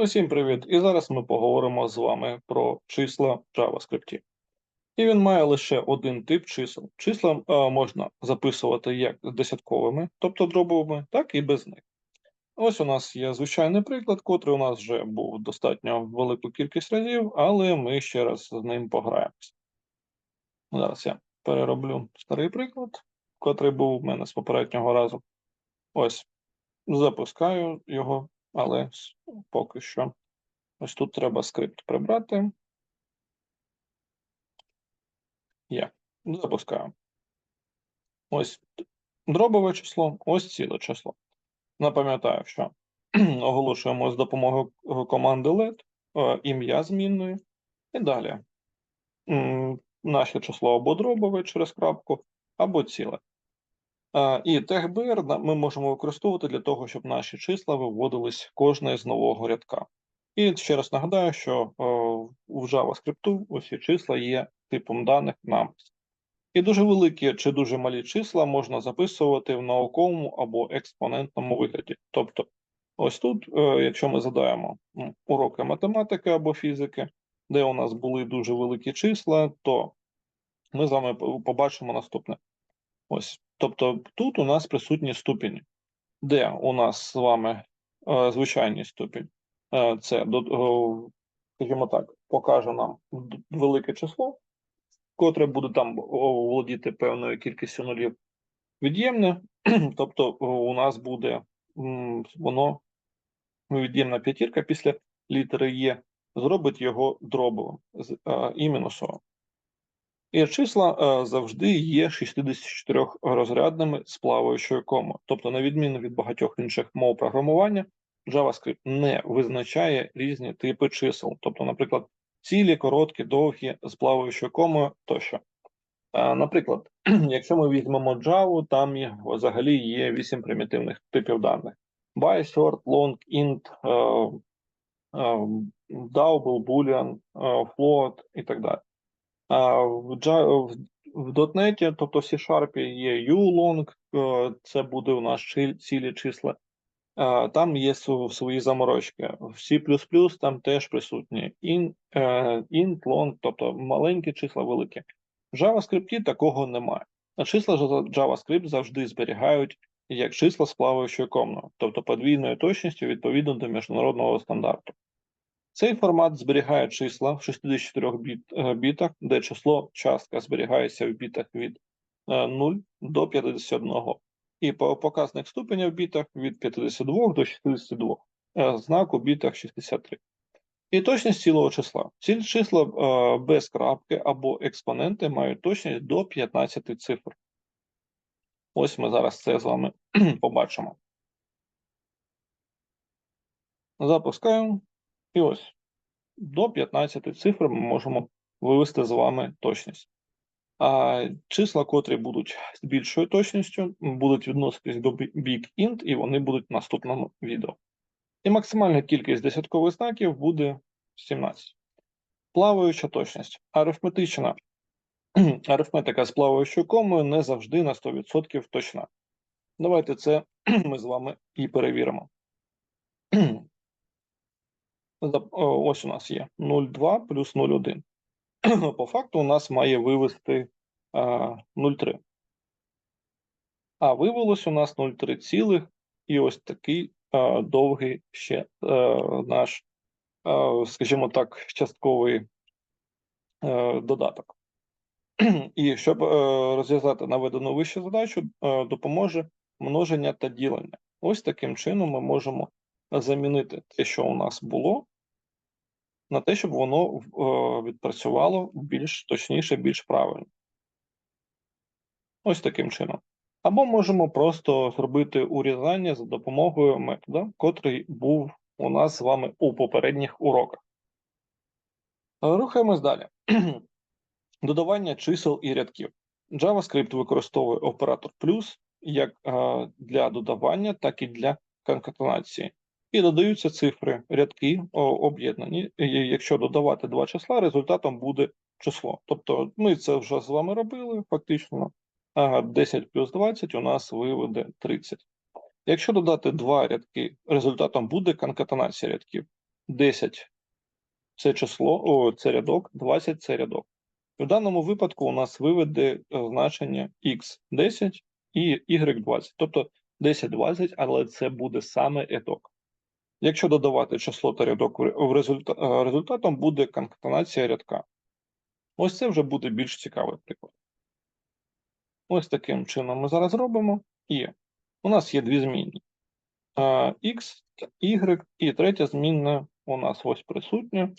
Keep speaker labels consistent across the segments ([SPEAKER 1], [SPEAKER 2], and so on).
[SPEAKER 1] Усім привіт! І зараз ми поговоримо з вами про числа в JavaScript. І він має лише один тип чисел. Числа е, можна записувати як десятковими, тобто дробовими, так і без них. Ось у нас є звичайний приклад, котрий у нас вже був достатньо велику кількість разів, але ми ще раз з ним пограємося. Зараз я перероблю старий приклад, котрий був у мене з попереднього разу. Ось, запускаю його, але поки що. Ось тут треба скрипт прибрати. Є. Запускаю. Ось дробове число, ось ціле число. Напам'ятаю, що оголошуємо з допомогою команди LED е, ім'я змінної. І далі. Наше число або дробове через крапку, або ціле. І тег BR ми можемо використовувати для того, щоб наші числа виводились кожне з нового рядка. І ще раз нагадаю, що в JavaScript усі числа є типом даних numbers. І дуже великі чи дуже малі числа можна записувати в науковому або експонентному вигляді. Тобто, ось тут, е, якщо ми задаємо уроки математики або фізики, де у нас були дуже великі числа, то ми з вами побачимо наступне. Ось. Тобто, тут у нас присутні ступені, де у нас з вами е, звичайний ступінь. Е, це, до- е, скажімо так, покаже нам велике число, котре буде там володіти певною кількістю нулів. Від'ємне, тобто у нас буде воно від'ємна п'ятірка після літери Є, зробить його дробовим з- е, і мінусовим. І числа е, завжди є 64 розрядними з плаваючою комою. Тобто, на відміну від багатьох інших мов програмування, JavaScript не визначає різні типи чисел. Тобто, наприклад, цілі, короткі, довгі, з плаваючою комою тощо. Е, Наприклад, якщо ми візьмемо Java, там взагалі є 8 примітивних типів даних: by, short, long, int, е, double, boolean, float і так далі. В, в, .NET, тобто C-Sharp є ulong, е, це буде у нас цілі числа. Е, Там є свої заморочки. В C++ там теж присутні е, int, long, тобто маленькі числа, великі. В JavaScript такого немає. Числа JavaScript завжди зберігають як числа з плаваючою комною, тобто подвійною точністю відповідно до міжнародного стандарту. Цей формат зберігає числа в 64 біт, е, бітах, де число частка зберігається в бітах від е, 0 до 51. І показник ступеня в бітах від 52 до 62, е, знак у бітах 63. І точність цілого числа. Ці числа е, без крапки або експоненти мають точність до 15 цифр. Ось ми зараз це з вами побачимо. Запускаємо. І ось до 15 цифр ми можемо вивести з вами точність. А числа, котрі будуть з більшою точністю, будуть відноситись до бі- big int, і вони будуть в наступному відео. І максимальна кількість десяткових знаків буде 17. Плаваюча точність. Арифметична арифметика з плаваючою комою не завжди на 100% точна. Давайте це ми з вами і перевіримо. О, Ось у нас є 0,2 плюс 0,1. По факту у нас має вивести 0,3. А вивелось у нас 0,3 цілих і ось такий довгий ще наш, скажімо так, частковий додаток. І щоб е, розв'язати наведену вище задачу, е, допоможе множення та ділення. Ось таким чином ми можемо замінити те, що у нас було, на те, щоб воно е, відпрацювало більш точніше, більш правильно. Ось таким чином. Або можемо просто зробити урізання за допомогою метода, котрий був у нас з вами у попередніх уроках. Е, Рухаємось далі. Додавання чисел і рядків. JavaScript використовує оператор плюс як е, для додавання, так і для конкатенації. І додаються цифри, рядки об'єднані. Якщо додавати два числа, результатом буде число. Тобто ми це вже з вами робили фактично. 10 плюс 20 у нас виведе 30. Якщо додати два рядки, результатом буде конкатенація рядків. 10 це число, о, це рядок, 20 це рядок. В даному випадку у нас виведе е, значення x10 і y20, тобто 10, 20, але це буде саме рядок. Якщо додавати число та рядок е, результатом буде конкатенація рядка. Ось це вже буде більш цікавий приклад. Ось таким чином ми зараз робимо. І у нас є дві змінні. Е, X, Y, і третя змінна у нас ось присутня,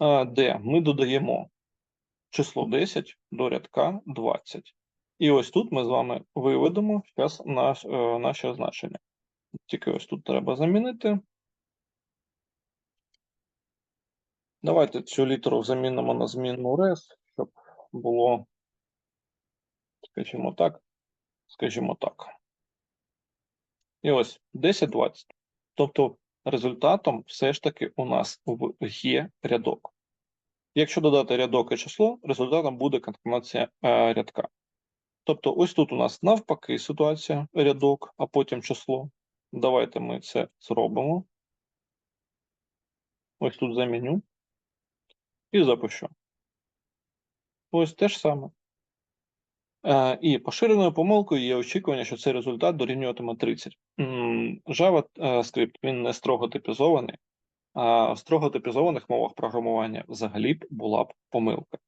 [SPEAKER 1] е, де ми додаємо число 10 до рядка 20. І ось тут ми з вами виведемо е, наше значення. Тільки ось тут треба замінити. Давайте цю літеру замінимо на змінну res, щоб було, скажімо так, скажімо так. І ось 10-20. Тобто результатом все ж таки у нас є рядок. Якщо додати рядок і число, результатом буде конкатенація е, рядка. Тобто, ось тут у нас навпаки ситуація, рядок, а потім число. Давайте ми це зробимо. Ось тут заміню. І запущу. Ось те ж саме. Е, і поширеною помилкою є очікування, що цей результат дорівнюватиме 30. М, JavaScript він не строго типізований, а в строго типізованих мовах програмування взагалі б була б помилка.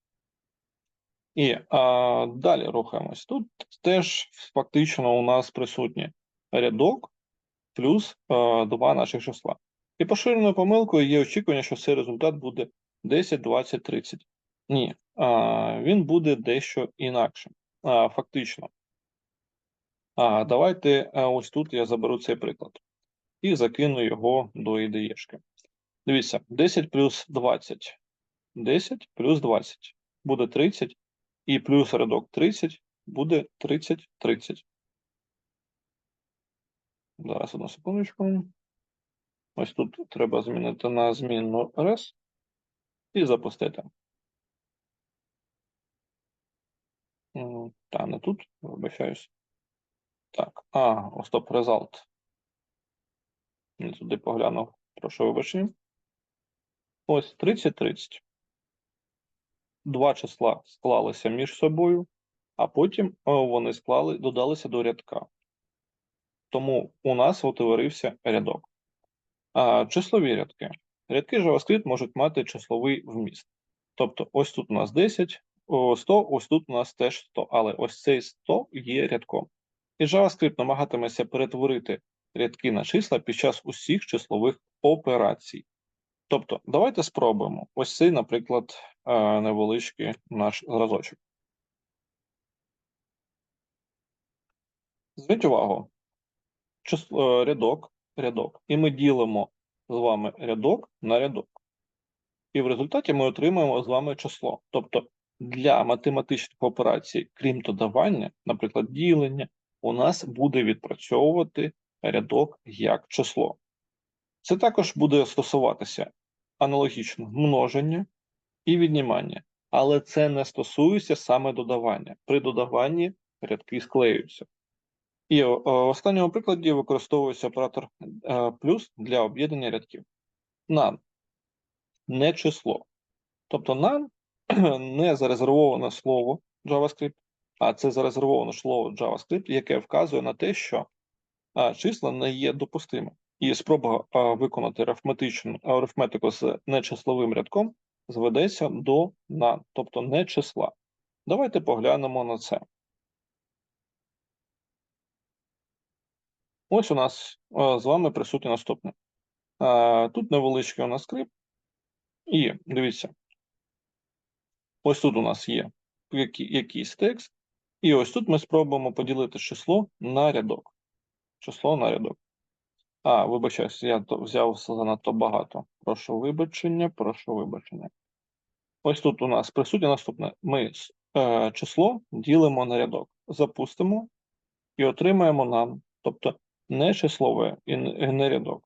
[SPEAKER 1] І а, далі рухаємось. Тут теж фактично у нас присутні рядок плюс а, два наших числа. І поширеною помилкою є очікування, що цей результат буде 10, 20, 30. Ні, а, він буде дещо інакшим. А, фактично. А, давайте а, ось тут я заберу цей приклад і закину його до ідеєшки. Дивіться, 10 плюс 20. 10 плюс 20 буде 30, і плюс рядок 30 буде 30, 30. Зараз одну секундочку. Ось тут треба змінити на змінну res і запустити. Та, не тут, вибачаюсь. Так, а, стоп, result. Не туди поглянув. Прошу вибачення. Ось 30, 30. Два числа склалися між собою, а потім вони склали, додалися до рядка. Тому у нас утворився рядок. А, числові рядки. Рядки JavaScript можуть мати числовий вміст. Тобто, ось тут у нас 10, 100, ось тут у нас теж 100, але ось цей 100 є рядком. І JavaScript намагатиметься перетворити рядки на числа під час усіх числових операцій. Тобто, давайте спробуємо ось цей, наприклад, е, невеличкий наш зразочок. Зверніть увагу, число, е, рядок, рядок, і ми ділимо з вами рядок на рядок. І в результаті ми отримаємо з вами число. Тобто для математичних операцій, крім додавання, наприклад, ділення, у нас буде відпрацьовувати рядок як число. Це також буде стосуватися аналогічно множення і віднімання, але це не стосується саме додавання. При додаванні рядки склеюються. І о, в останньому прикладі використовується оператор е, плюс для об'єднання рядків. None – не число. Тобто none не зарезервоване слово JavaScript, а це зарезервоване слово JavaScript, яке вказує на те, що числа не є допустимим. І спроба виконати арифметику з нечисловим рядком зведеться до none, тобто не числа. Давайте поглянемо на це. Ось у нас з вами присутнє наступне. Тут невеличкий у нас скрипт, і дивіться, ось тут у нас є якийсь текст, і ось тут ми спробуємо поділити число на рядок. Число на рядок. А, вибачаюсь, я взяв занадто багато. Прошу вибачення, прошу вибачення. Ось тут у нас присутнє наступне. Ми е, число ділимо на рядок. Запустимо і отримаємо нам, тобто не числове і не рядок.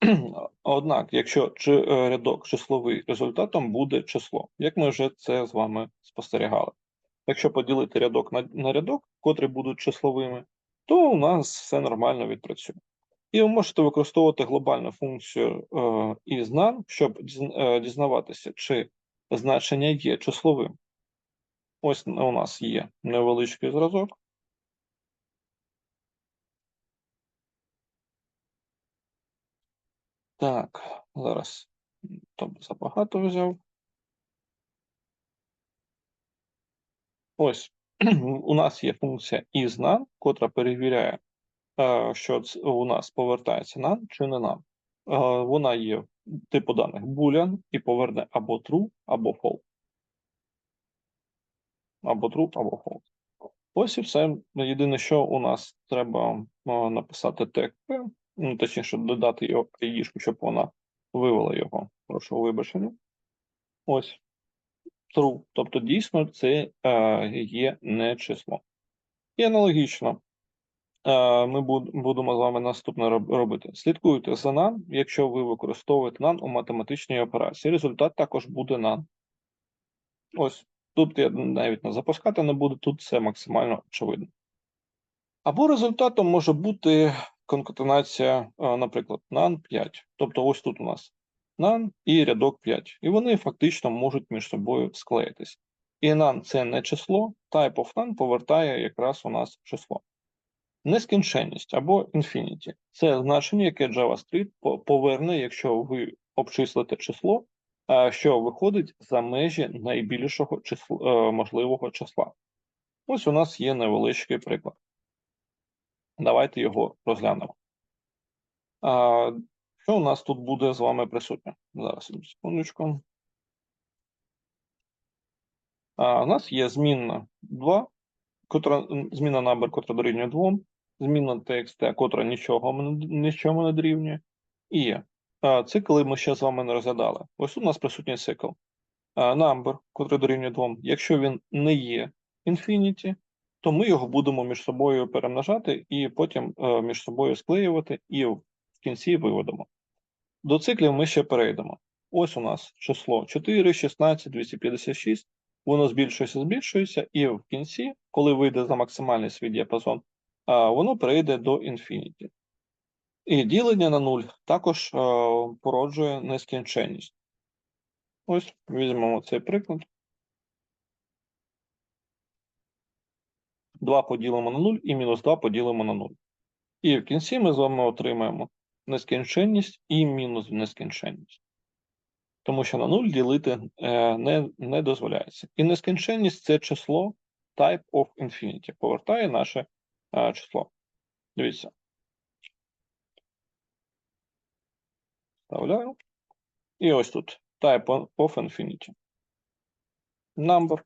[SPEAKER 1] Однак, якщо чи, е, рядок числовий, результатом буде число, як ми вже це з вами спостерігали. Якщо поділити рядок на, на рядок, котрі будуть числовими, то у нас все нормально відпрацює. І ви можете використовувати глобальну функцію е, із none, щоб е, дізнаватися, чи значення є числовим. Ось у нас є невеличкий зразок. Так, зараз тобто забагато взяв. Ось у нас є функція isNone, котра перевіряє, е, що у нас повертається none чи не none. Е, вона є типу даних boolean і поверне або true, або false. Або true, або false. Ось і все. Єдине, що у нас треба е, написати тег, ну, точніше, додати його аїшку, щоб вона вивела його. Прошу вибачення. Ось. True. Тобто, дійсно, це е, є не число. І аналогічно. Е, ми будемо з вами наступне робити. Слідкуйте за NaN, якщо ви використовуєте NaN у математичній операції. Результат також буде NaN. Ось. Тут я навіть не запускати не буду, тут це максимально очевидно. Або результатом може бути конкатенація, е, наприклад, NaN 5. Тобто, ось тут у нас NaN і рядок 5. І вони фактично можуть між собою склеїтись. І NaN – це не число, type of NaN повертає якраз у нас число. Нескінченність або infinity – це значення, яке JavaScript поверне, якщо ви обчислите число, що виходить за межі найбільшого числа, е, можливого числа. Ось у нас є невеличкий приклад. Давайте його розглянемо. Що у нас тут буде з вами присутнє? Зараз секундочку. А, У нас є змінна 2, котра, зміна number, котра дорівнює 2, змінна txt, котра нічого нічого не дорівнює. І а, цикли ми ще з вами не розглядали. Ось у нас присутній цикл. А, number, котрий дорівнює 2. Якщо він не є infinity, то ми його будемо між собою перемножати і потім е, між собою склеювати і в кінці виведемо. До циклів ми ще перейдемо. Ось у нас число 4, 16, 256. Воно збільшується, збільшується, і в кінці, коли вийде за максимальний свій діапазон, воно перейде до інфініті. І ділення на 0 також породжує нескінченність. Ось візьмемо цей приклад. 2 поділимо на 0 і мінус 2 поділимо на 0. І в кінці ми з вами отримаємо нескінченність і мінус нескінченність. Тому що на 0 ділити е, не не дозволяється. І нескінченність це число type of infinity. Повертає наше е, число. Дивіться. Вставляю. І ось тут type of infinity. Number.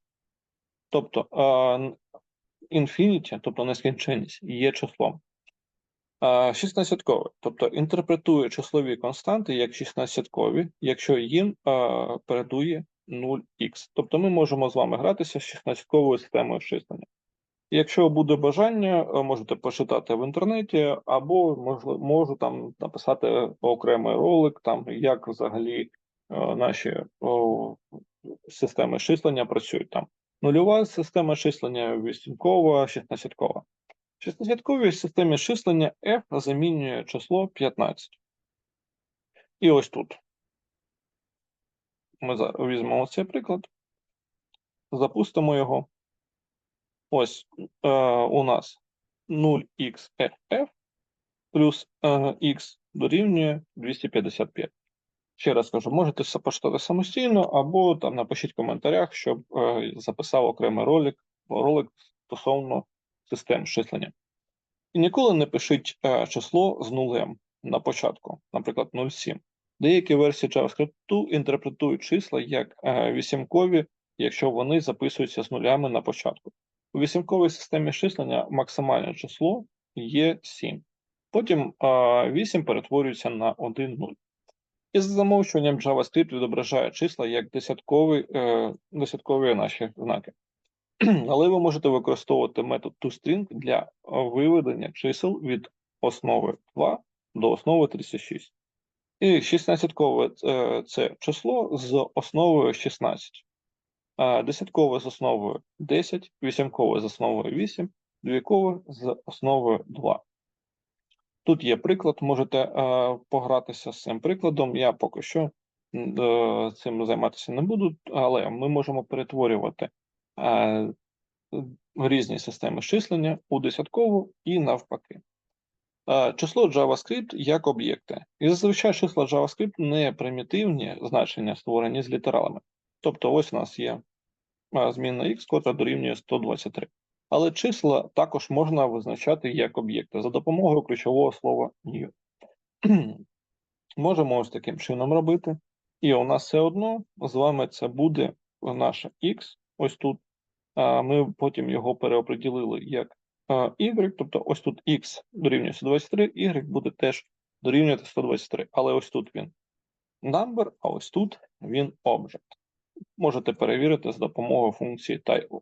[SPEAKER 1] Тобто е, infinity, тобто нескінченність, є числом. 16-кове, тобто інтерпретує числові константи як 16-кові, якщо їм передує 0х. Тобто ми можемо з вами гратися з 16-ковою системою числення. Якщо буде бажання, можете почитати в інтернеті, або можливо, можу там написати окремий ролик, там як взагалі наші о, системи числення працюють там. Нульова система числення, вісімкова, 16-кова. В шістнадцятковій системі числення f замінює число 15. І ось тут. Ми зараз візьмемо цей приклад, запустимо його. Ось е, у нас 0xff плюс е, x дорівнює 255. Ще раз кажу, можете це почитати самостійно, або там напишіть в коментарях, щоб е, записав окремий ролик, ролик стосовно систем числення. І ніколи не пишіть е, число з нулем на початку, наприклад, 0,7. Деякі версії JavaScript інтерпретують числа як е, вісімкові, якщо вони записуються з нулями на початку. У вісімковій системі числення максимальне число є 7. Потім е, 8 перетворюється на 1 0. І за замовчуванням JavaScript відображає числа як десяткові, е, десяткові наші знаки. Але ви можете використовувати метод toString для виведення чисел від основи 2 до основи 36. І 16-кове е, це число з основою 16, десяткове з основою 10, вісімкове з основою 8, двійкове з основою 2. Тут є приклад, можете е, погратися з цим прикладом. Я поки що е, цим займатися не буду, але ми можемо перетворювати е, різні системи числення у десяткову і навпаки. Е, Число JavaScript як об'єкти. І зазвичай числа JavaScript не примітивні значення, створені з літералами. Тобто, ось у нас є е, змінна x, котра дорівнює 123. Але числа також можна визначати як об'єкти за допомогою ключового слова new. Можемо ось таким чином робити. І у нас все одно з вами це буде наше x, ось тут. Ми потім його переоприділили як y, тобто ось тут x дорівнює 123, y буде теж дорівнювати 123. Але ось тут він number, а ось тут він object. Можете перевірити з допомогою функції type-.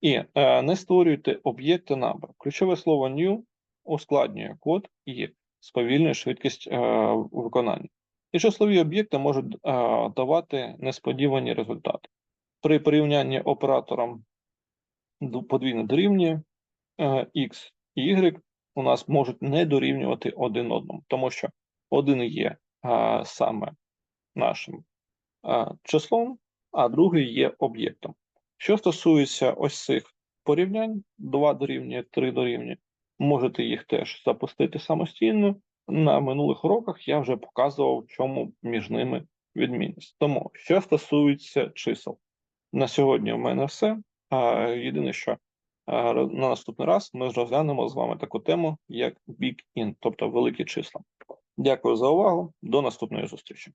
[SPEAKER 1] І е, не створюйте об'єкти number. Ключове слово new ускладнює код і сповільнює швидкість е, виконання. І числові об'єкти можуть е, давати несподівані результати. При порівнянні оператором подвійно дорівнює е, x і y у нас можуть не дорівнювати один одному, тому що один є е, саме нашим е, числом, а другий є об'єктом. Що стосується ось цих порівнянь, 2 дорівнює, 3 дорівнює, можете їх теж запустити самостійно. На минулих уроках я вже показував, в чому між ними відмінність. Тому, що стосується чисел, на сьогодні в мене все. Єдине, що на наступний раз ми розглянемо з вами таку тему, як Big Int, тобто великі числа. Дякую за увагу. До наступної зустрічі.